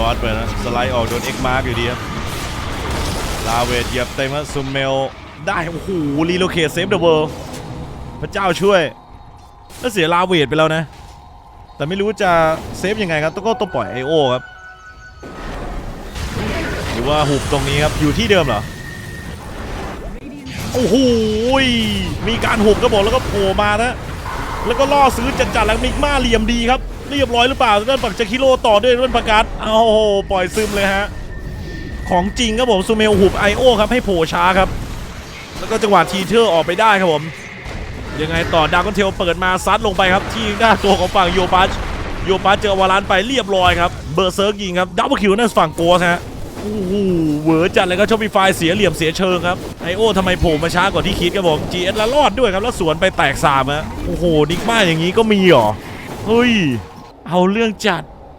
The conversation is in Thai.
ตอสไปนะ สไลด์ออกโดนเอ็กมาร์กอยู่ดีครับ ลาเวทเหยียบเต็มครับซูเมล ได้ โอ้โหรีโลเคทเซฟเดอะเวิลด์พระเจ้าช่วย แล้วเสียลาเวทไปแล้วนะ แต่ไม่รู้จะเซฟยังไงครับ ต้องก็ต้องปล่อยไอโอครับ หรือว่าหุบตรงนี้ครับ อยู่ที่เดิมเหรอ โอ้โหยมีการหุบกระบอกแล้วก็โผล่มานะ แล้วก็ล่อซื้อจัดๆแล้วมิกมาเหลี่ยมดีครับเรียบร้อยหรือเปล่าด้านฝั่งจาคิโลต่อด้วยด้านประกาศเอาโหปล่อยซึมเลยฮะของจริงครับผมซูเมลหุบไอโอครับให้โผล่ช้าครับ แล้วก็จังหวะทีเทอร์ออกไปได้ครับผมยังไงต่อดากอนเทลเปิดมาซัดลงไปครับ ที่หน้าตัวของฝั่งโยบัชโยบัชเจอวาลานไปเรียบร้อยครับเบอร์เซิร์กยิงครับดับเบิลคิวนั่นฝั่งโกสฮะ โอ้โหเหวอจัดเลยครับชอปปี้ไฟเสียเหลี่ยมเสียเชิงครับไอโอทำไมโผล่มาช้ากว่าที่คิดครับผม GS ละรอดด้วยครับแล้วสวนไปแตกสามฮะโอ้โหนิกมาอย่างนี้ก็มีเหรอเฮ้ยเอาเรื่องจัด